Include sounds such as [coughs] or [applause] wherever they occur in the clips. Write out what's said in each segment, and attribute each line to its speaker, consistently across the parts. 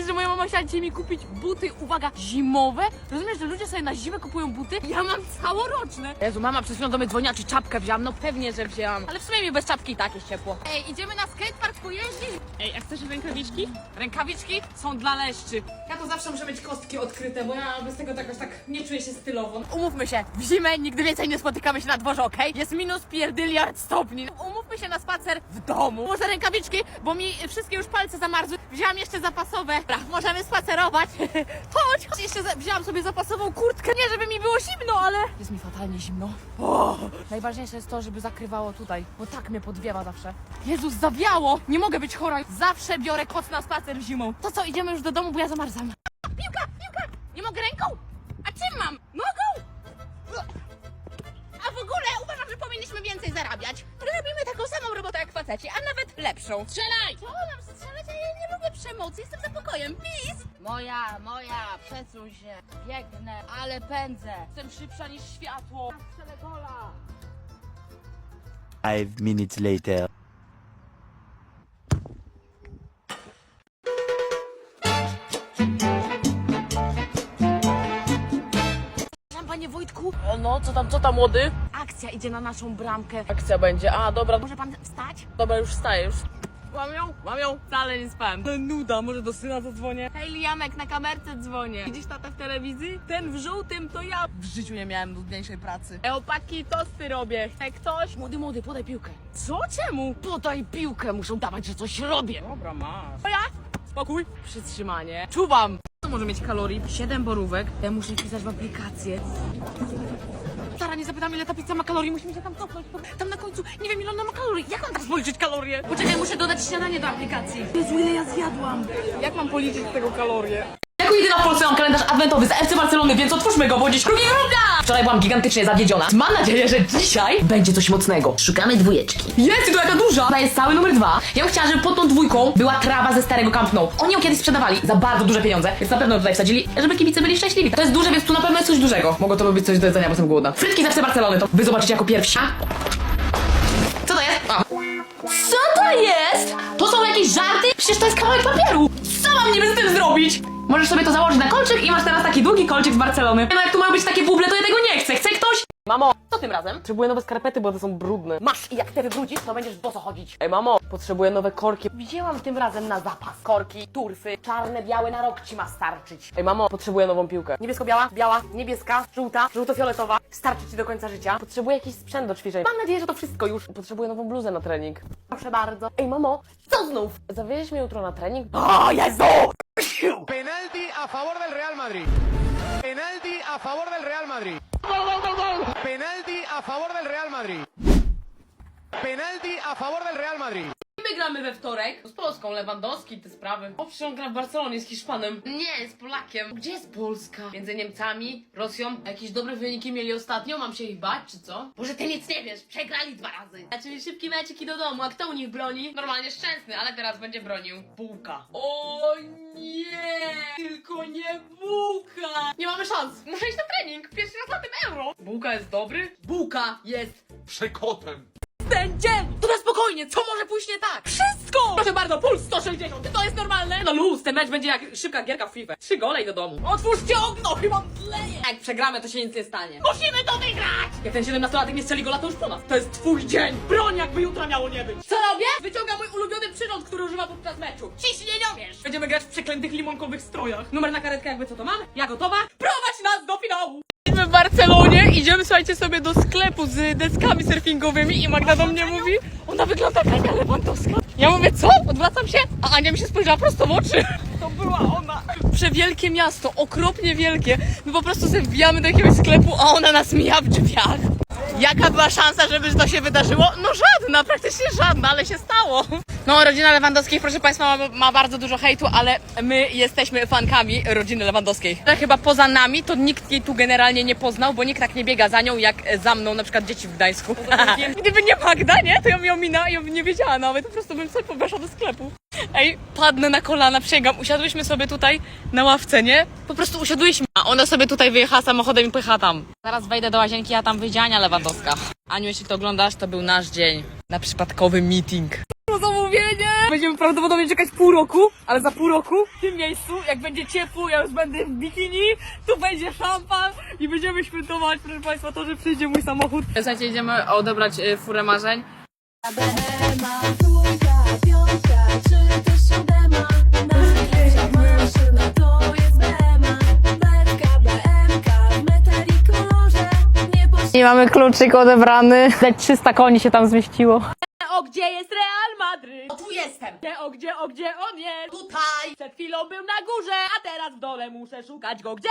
Speaker 1: myślałeś, że moja mama chciała dzisiaj mi kupić buty, uwaga, zimowe? Rozumiesz, że ludzie sobie na zimę kupują buty? Ja mam całoroczne. Jezu, mama przed chwilą do mnie dzwoniła, czy czapkę wzięłam? No pewnie, że wzięłam. Ale w sumie mi bez czapki i tak jest ciepło. Ej, idziemy na skatepark pojeździć? Ej, a chcesz rękawiczki? Rękawiczki są dla leszczy. Ja to zawsze muszę mieć kostki odkryte, bo ja bez tego jakoś tak nie czuję się stylowo. Umówmy się, w zimę nigdy więcej nie spotykamy się na dworze, okej? Jest minus pierdyliard stopni. Umówmy się na spacer w domu. Może rękawiczki, bo mi wszystkie już palce zamarzły. Wzięłam jeszcze zapasowe. Dobra, możemy spacerować. [laughs] Chodź. Jeszcze wzięłam sobie zapasową kurtkę. Nie, żeby mi było zimno, ale... Jest mi fatalnie zimno. O, najważniejsze jest to, żeby zakrywało tutaj, bo tak mnie podwiewa zawsze. Jezus, zawiało! Nie mogę być chora. Zawsze biorę koc na spacer zimą. To co, idziemy już do domu, bo ja zamarzam. Piłka, piłka! Nie mogę ręką? A czym mam? Nogą? Powinniśmy więcej zarabiać. Robimy taką samą robotę jak faceci, a nawet lepszą. Strzelaj! Co mam strzelać? Ja nie lubię przemocy, jestem za pokojem. Peace! Moja, moja, przesuń się. Biegnę, ale pędzę. Jestem szybsza niż światło. Strzelę gola.
Speaker 2: Five minutes later.
Speaker 1: Co tam, młody? Akcja idzie na naszą bramkę. Akcja będzie, a dobra. Może pan wstać? Dobra, już wstaję, już. Mam ją? Mam ją? Wcale nie spałem. To nuda, może do syna zadzwonię. Hej, Liamek, na kamerce dzwonię. Widzisz tata w telewizji? Ten w żółtym to ja. W życiu nie miałem nudniejszej pracy. E, opaki, tosty robię. Chce ktoś? Młody, młody, podaj piłkę. Co? Czemu? Podaj piłkę, muszą dawać, że coś robię. Dobra, masz. A ja? Spokój. Przytrzymanie. Czuwam. Co może mieć kalorii? 7 borówek. Ja muszę wpisać w aplikację. Zapytam ile ta pizza ma kalorii, musimy się tam cofnąć. bo Tam na końcu nie wiem ile ona ma kalorii. Jak mam teraz policzyć kalorie? Poczekaj, muszę dodać śniadanie do aplikacji. Jezu, ile ja zjadłam. Jak mam policzyć tego kalorie? Jako jedyna w Polsce mam kalendarz adwentowy z FC Barcelony, więc otwórzmy go, bo dziś 2 grudnia! Wczoraj byłam gigantycznie zawiedziona. Mam nadzieję, że dzisiaj będzie coś mocnego. Szukamy dwójeczki. Jest, to jaka duża! Ona jest cały numer dwa. Ja bym chciała, żeby pod tą dwójką była trawa ze starego Camp Nou. Oni ją kiedyś sprzedawali za bardzo duże pieniądze, więc na pewno tutaj wsadzili, żeby kibice byli szczęśliwi. To jest duże, więc tu na pewno jest coś dużego. Mogło to być coś do jedzenia, bo jestem głodna. Frytki z FC Barcelony, to wy zobaczycie jako pierwsi. Co to jest? A. Co to jest? To są jakieś żarty? Przecież to jest kawałek papieru. Co mam niby z tym zrobić? Możesz sobie to założyć na kolczyk i masz teraz taki długi kolczyk z Barcelony. No jak tu mają być takie buble, to ja tego nie chcę. Chce ktoś? Mamo, co tym razem? Potrzebuję nowe skarpety, bo one są brudne. Masz i jak te wybrudzisz, to będziesz boso chodzić. Ej mamo, potrzebuję nowe korki. Wzięłam tym razem na zapas. Korki, turfy, czarne, białe na rok ci ma starczyć. Ej mamo, potrzebuję nową piłkę. Niebiesko-biała, biała, niebieska, żółta, żółto-fioletowa. Starczy ci do końca życia. Potrzebuję jakiś sprzęt do ćwiczeń. Mam nadzieję, że to wszystko już. Potrzebuję nową bluzę na trening. Proszę bardzo. Ej mamo, co znów? Zawieź mnie jutro na trening? O Jezu!
Speaker 3: Penalti a favor del Real Madrid. Penalti a favor del Real Madrid. Penalti a favor del Real Madrid. Penalti a favor del Real Madrid.
Speaker 1: My gramy we wtorek z Polską, Lewandowski, te sprawy. O, przecież on gra w Barcelonie z Hiszpanem. Nie, jest Polakiem. Gdzie jest Polska? Między Niemcami, Rosją. Jakieś dobre wyniki mieli ostatnio, mam się ich bać, czy co? Może ty nic nie wiesz, przegrali dwa razy. Znaczy szybki mecik i do domu, a kto u nich broni? Normalnie szczęsny, ale teraz będzie bronił Bułka. O nie, tylko nie Bułka. Nie mamy szans, muszę iść na trening, pierwszy raz na tym euro. Bułka jest dobry? Bułka jest
Speaker 4: Przekotem.
Speaker 1: Na spokojnie, co może pójść nie tak? Wszystko! Proszę bardzo, puls 160, czy to jest normalne? No luz, ten mecz będzie jak szybka gierka w FIFA. Trzy gole i do domu. Otwórzcie okno, chyba zleje! Jak przegramy, to się nic nie stanie. Musimy to wygrać! Jak ten 17-latek nie strzeli gola, to już po nas. To jest twój dzień! Broń, jakby jutra miało nie być. Co robię? Wyciągam mój ulubiony przyrząd, który używam podczas meczu. Ciśnieniomierz! Będziemy grać w przeklętych limonkowych strojach. Numer na karetkę, jakby co to mamy? Ja gotowa? Prowadź nas do finału! Jesteśmy w Barcelonie, idziemy słuchajcie sobie do sklepu z deskami surfingowymi i Magda do mnie mówi, ona wygląda jak Ania Lewandowska. Ja mówię, co? Odwracam się, a Ania mi się spojrzała prosto w oczy. To była ona. Przewielkie miasto, okropnie wielkie. My po prostu sobie wbijamy do jakiegoś sklepu, a ona nas mija w drzwiach. Jaka była szansa, żeby to się wydarzyło? No żadna, praktycznie żadna, ale się stało. No, rodzina Lewandowskich, proszę Państwa, ma, ma bardzo dużo hejtu, ale my jesteśmy fankami rodziny Lewandowskiej. Chyba poza nami to nikt jej tu generalnie nie poznał, bo nikt tak nie biega za nią jak za mną, na przykład dzieci w Gdańsku. [laughs] Gdyby nie Magda, nie? To ja bym ją mina i ją bym nie wiedziała nawet, po prostu bym sobie weszła do sklepu. Ej, padnę na kolana, przysięgam. Usiadłyśmy sobie tutaj na ławce, nie? Po prostu usiadłyśmy. A ona sobie tutaj wyjechała samochodem i pojechała tam. Zaraz wejdę do łazienki, a tam wyjdzie Ania Lewandowska. Aniu, jeśli to oglądasz, to był nasz dzień. Na przypadkowy meeting. zamówienie! Będziemy prawdopodobnie czekać pół roku, ale za pół roku w tym miejscu, jak będzie ciepło, ja już będę w bikini, tu będzie szampan i będziemy świętować, proszę Państwa, to, że przyjdzie mój samochód. Słuchajcie, idziemy odebrać y, furę marzeń.
Speaker 2: Bema, dwójka, piątka, Nie
Speaker 1: mamy kluczyk odebrany. Dać 300 koni się tam zmieściło. O, gdzie jest Real Madryt?
Speaker 4: O, tu jestem!
Speaker 1: Gdzie, o, gdzie, o, gdzie on jest?
Speaker 4: Tutaj!
Speaker 1: Przed chwilą był na górze, a teraz w dole muszę szukać go gdzieś.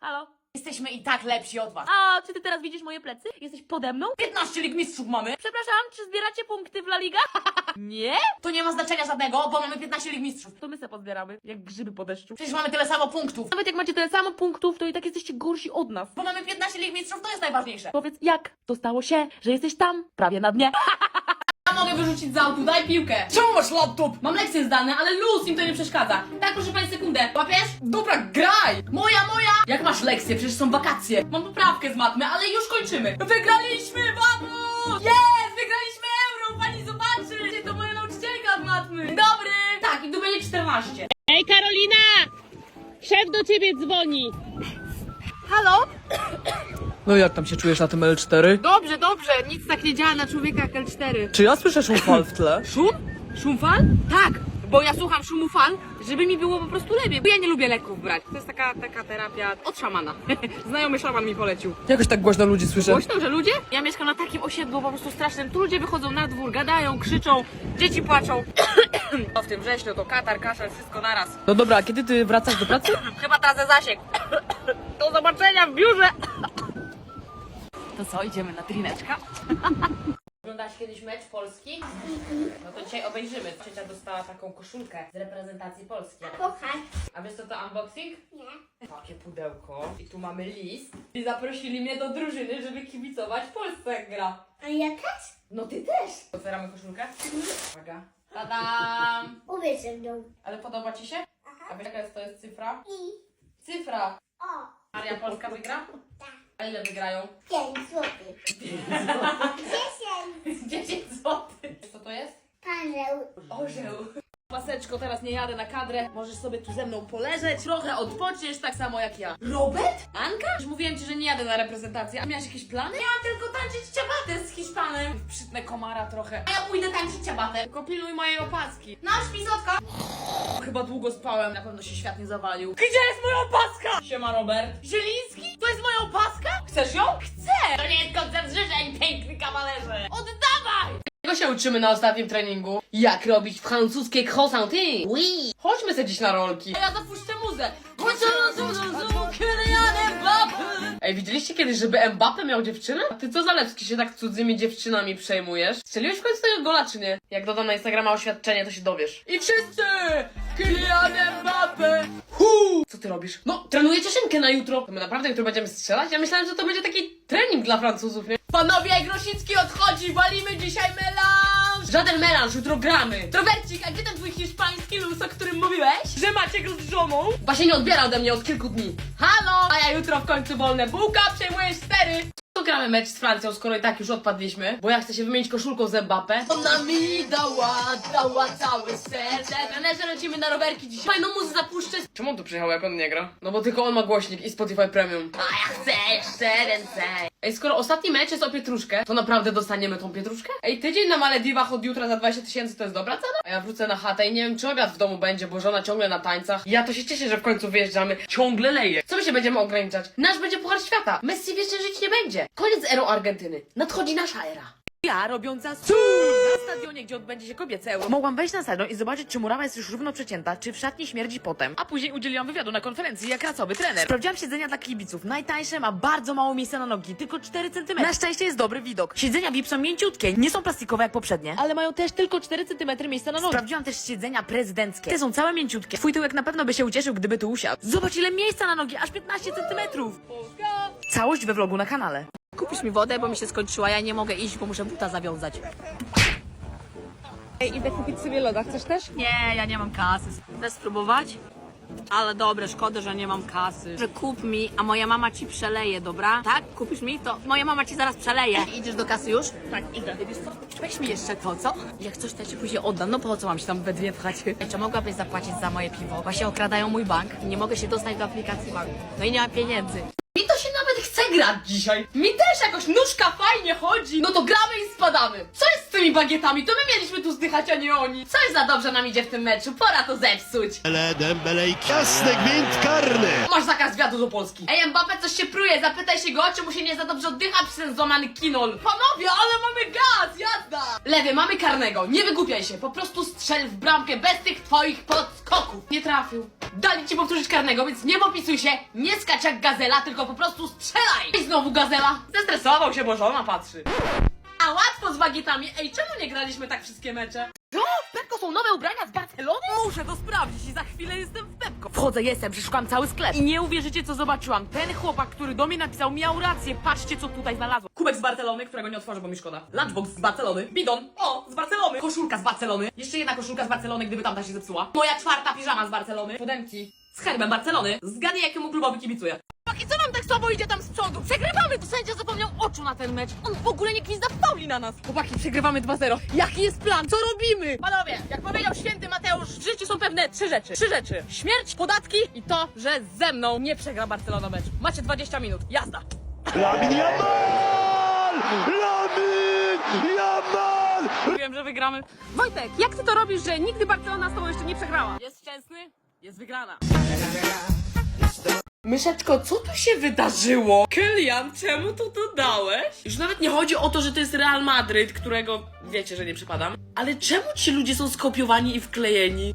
Speaker 1: Halo?
Speaker 4: Jesteśmy i tak lepsi od was.
Speaker 1: A, czy ty teraz widzisz moje plecy? Jesteś pode mną?
Speaker 4: 15 lig mistrzów mamy.
Speaker 1: Przepraszam, czy zbieracie punkty w La Liga? [laughs] Nie?
Speaker 4: To nie ma znaczenia żadnego, bo mamy 15 lig mistrzów.
Speaker 1: To my se pozbieramy, jak grzyby po deszczu.
Speaker 4: Przecież mamy tyle samo punktów.
Speaker 1: Nawet jak macie tyle samo punktów, to i tak jesteście gorsi od nas.
Speaker 4: Bo mamy 15 lig mistrzów, to jest najważniejsze.
Speaker 1: Powiedz, jak to stało się, że jesteś tam, prawie na dnie? [laughs]
Speaker 4: Mogę wyrzucić z autu, daj piłkę. Czemu masz laptop?
Speaker 1: Mam lekcje zdane, ale luz im to nie przeszkadza. Tak, proszę pani, sekundę.
Speaker 4: Łapiesz?
Speaker 1: Dobra, graj!
Speaker 4: Moja, moja!
Speaker 1: Jak masz lekcje? Przecież są wakacje. Mam poprawkę z matmy, ale już kończymy. Wygraliśmy, vamos! Jest! Wygraliśmy euro! Pani zobaczy! To moja nauczycielka z matmy. Dobry! Tak, i tu będzie 14.
Speaker 5: Ej Karolina! Szef do ciebie dzwoni.
Speaker 1: Halo?
Speaker 6: No jak tam się czujesz na tym L4?
Speaker 1: Dobrze, dobrze. Nic tak nie działa na człowieka jak L4.
Speaker 6: Czy ja słyszę szum fal w tle? [laughs]
Speaker 1: Szum? Szum fal? Tak, bo ja słucham szumu fal, żeby mi było po prostu lepiej. Bo ja nie lubię leków brać. To jest taka, taka terapia od szamana. [laughs] Znajomy szaman mi polecił.
Speaker 6: Jakoś tak głośno ludzi słyszę.
Speaker 1: Głośno, że ludzie? Ja mieszkam na takim osiedlu po prostu strasznym. Tu ludzie wychodzą na dwór, gadają, krzyczą, dzieci płaczą. [coughs] No w tym wrześniu to katar, kaszel, wszystko naraz.
Speaker 6: No dobra, a kiedy ty wracasz do pracy? [coughs]
Speaker 1: Chyba tracę zasięg. [coughs] Do zobaczenia w biurze. To co, idziemy na trineczka? [laughs] Oglądałaś kiedyś mecz Polski? No to dzisiaj obejrzymy. Ciocia dostała taką koszulkę z reprezentacji Polski.
Speaker 7: Pokaż.
Speaker 1: A wiesz co to unboxing? Nie. Takie pudełko. I tu mamy list. I zaprosili mnie do drużyny, żeby kibicować Polsce jak gra.
Speaker 7: A ja też?
Speaker 1: No ty też. Otwieramy koszulkę? Uwaga. Tadam!
Speaker 7: Uwierz ze mną.
Speaker 1: Ale podoba ci się? A wiesz jaka jest, to jest cyfra?
Speaker 7: I
Speaker 1: Cyfra!
Speaker 7: o,
Speaker 1: Maria Polska wygra?
Speaker 7: tak.
Speaker 1: A ile wygrają?
Speaker 7: 5 złotych. 10.
Speaker 1: 10 złotych. Co to jest?
Speaker 7: Paweł.
Speaker 1: Orzeł. Paseczko, teraz nie jadę na kadrę. Możesz sobie tu ze mną poleżeć, trochę odpoczniesz, tak samo jak ja. Robert? Anka? Już mówiłem ci, że nie jadę na reprezentację. A miałaś jakieś plany?
Speaker 4: Miałam tylko tańczyć ciabatę z Hiszpanem.
Speaker 1: Przytnę komara trochę.
Speaker 4: A ja pójdę tańczyć ciabatę.
Speaker 1: Tylko pilnuj mojej opaski.
Speaker 4: Nasz pisotka.
Speaker 1: Chyba długo spałem, na pewno się świat nie zawalił. Gdzie jest moja opaska? Siema Robert.
Speaker 4: Zieliński? To jest moja opaska?
Speaker 1: Chcesz ją?
Speaker 4: Chcę! To nie jest koncert życzeń, piękny kawalerze. Oddawaj!
Speaker 1: Czego się uczymy na ostatnim treningu? Jak robić francuskie croissanty? Oui. Chodźmy sobie dziś na rolki. A ja zapuszczę muzę. Ej, widzieliście kiedyś, żeby Mbappe miał dziewczynę? A ty co Zalewski się tak cudzymi dziewczynami przejmujesz? Strzeliłeś w końcu tego gola, czy nie? Jak dodam na Instagrama oświadczenie, to się dowiesz. I wszyscy! Kylian Mbappe! Hu! Co ty robisz? No, trenujecie szynkę na jutro. To my naprawdę jutro będziemy strzelać? Ja myślałem, że to będzie taki trening dla Francuzów, nie? Panowie, Grosicki odchodzi, walimy dzisiaj melanż! Żaden melanż, jutro gramy! Robercik, a gdzie ten twój hiszpański luz, o którym mówiłeś? Że macie go z żoną? Właśnie nie odbiera ode mnie od kilku dni. Halo! A ja jutro w końcu wolne bułka, przejmujesz stery! Gramy mecz z Francją, skoro i tak już odpadliśmy, bo ja chcę się wymienić koszulką z Mbappe. Ona mi dała, dała całe serce. Trenerze, lecimy na rowerki dzisiaj. Fajną muzę zapuszczę. Czemu on tu przyjechał, jak on nie gra? No bo tylko on ma głośnik i Spotify Premium. A ja chcę jeszcze więcej. Ej, skoro ostatni mecz jest o pietruszkę, to naprawdę dostaniemy tą pietruszkę? Ej, tydzień na Malediwach od jutra za 20 tysięcy to jest dobra cena? A ja wrócę na chatę i nie wiem, czy obiad w domu będzie, bo żona ciągle na tańcach. Ja to się cieszę, że w końcu wyjeżdżamy. Ciągle leje. Co my się będziemy ograniczać? Nasz będzie Puchar Świata. Messi wiecie żyć nie będzie. Koniec erą Argentyny. Nadchodzi nasza era. Ja robiąca cud na stadionie, gdzie odbędzie się kobiece euro. Mogłam wejść na stadion i zobaczyć, czy murawa jest już równo przecięta, czy w szatni śmierdzi potem. A później udzieliłam wywiadu na konferencji jak racowy trener. Sprawdziłam siedzenia dla kibiców. Najtańsze ma bardzo mało miejsca na nogi, tylko 4 cm. Na szczęście jest dobry widok. Siedzenia VIP są mięciutkie, nie są plastikowe jak poprzednie, ale mają też tylko 4 cm miejsca na nogi. Sprawdziłam też siedzenia prezydenckie. Te są całe mięciutkie. Twój tyłek na pewno by się ucieszył, gdyby tu usiadł. Zobacz ile miejsca na nogi, aż 15 cm. Całość we vlogu na kanale. Kupisz mi wodę, bo mi się skończyła. Ja nie mogę iść, bo muszę buta zawiązać.
Speaker 5: Ej, idę kupić sobie loda, chcesz też?
Speaker 1: Nie, ja nie mam kasy. Chcesz spróbować? Ale dobre, szkoda, że nie mam kasy. Że kup mi, a moja mama ci przeleje, dobra? Tak? Kupisz mi? To moja mama ci zaraz przeleje. Idziesz do kasy już?
Speaker 5: Tak, idę.
Speaker 1: Weź mi jeszcze to, co? Jak coś, to ja ci później oddam. No po co mam się tam we dwie pchać? Czy mogłabyś zapłacić za moje piwo? Właśnie okradają mój bank i nie mogę się dostać do aplikacji banku. No i nie mam pieniędzy. Grać dzisiaj. Mi też jakoś nóżka fajnie chodzi. No to gramy i spadamy. Co jest tymi bagietami? To my mieliśmy tu zdychać, a nie oni. Co jest za dobrze nam idzie w tym meczu? Pora to zepsuć.
Speaker 8: Dembele, Dembele i jasny gwint karny.
Speaker 1: Masz zakaz wjazdu do Polski. Ej, Mbappé coś się pruje. Zapytaj się go, czy mu się nie za dobrze oddycha przez ten złamany kinol. Panowie, ale mamy gaz, jazda! Lewy, mamy karnego. Nie wygłupiaj się. Po prostu strzel w bramkę bez tych twoich podskoków. Nie trafił. Dali ci powtórzyć karnego, więc nie popisuj się, nie skacz jak gazela, tylko po prostu strzelaj! I znowu gazela. Zestresował się, bo żona patrzy. A łatwo z bagietami. Ej, czemu nie graliśmy tak wszystkie mecze? Co? W Pepko są nowe ubrania z Barcelony? Muszę to sprawdzić i za chwilę jestem w Pepko. Wchodzę, jestem, przeszukam cały sklep. I nie uwierzycie, co zobaczyłam. Ten chłopak, który do mnie napisał, miał rację. Patrzcie, co tutaj znalazłem. Kubek z Barcelony, którego nie otworzę, bo mi szkoda. Lunchbox z Barcelony. Bidon. O, z Barcelony. Koszulka z Barcelony. Jeszcze jedna koszulka z Barcelony, gdyby tamta się zepsuła. Moja czwarta piżama z Barcelony. Podemki. Z herbem Barcelony. Zgadnij, jakiemu klubowi kibicuję. I co wam tak słabo idzie tam z przodu? Przegrywamy! To sędzia zapomniał oczu na ten mecz. On w ogóle nie gwizda fauli na nas. Chłopaki, przegrywamy 2-0. Jaki jest plan? Co robimy? Panowie, jak powiedział święty Mateusz, w życiu są pewne trzy rzeczy. Trzy rzeczy. Śmierć, podatki i to, że ze mną nie przegra Barcelona mecz. Macie 20 minut. Jazda.
Speaker 8: Lamin Yamal! Lamin Yamal!
Speaker 1: Wiem, że wygramy. Wojtek, jak ty to robisz, że nigdy Barcelona z tobą jeszcze nie przegrała? Jest szczęsny? Jest wygrana. Myszeczko, co tu się wydarzyło? Kylian, czemu to dodałeś? Już nawet nie chodzi o to, że to jest Real Madryt, którego wiecie, że nie przypadam. Ale czemu ci ludzie są skopiowani i wklejeni?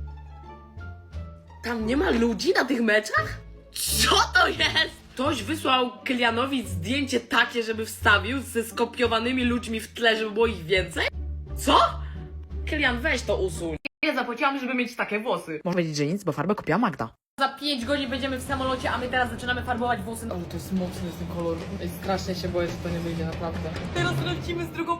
Speaker 1: Tam nie ma ludzi na tych meczach? Co to jest? Ktoś wysłał Kylianowi zdjęcie takie, żeby wstawił ze skopiowanymi ludźmi w tle, żeby było ich więcej? Co? Kylian, weź to usuń. Ja zapłaciłam, żeby mieć takie włosy.
Speaker 6: Można powiedzieć, że nic, bo farbę kupiła Magda.
Speaker 1: Za 5 godzin będziemy w samolocie, a my teraz zaczynamy farbować włosy.
Speaker 6: O, to jest mocny ten kolor. Strasznie się boję, że to nie wyjdzie naprawdę.
Speaker 1: Teraz lecimy z drugą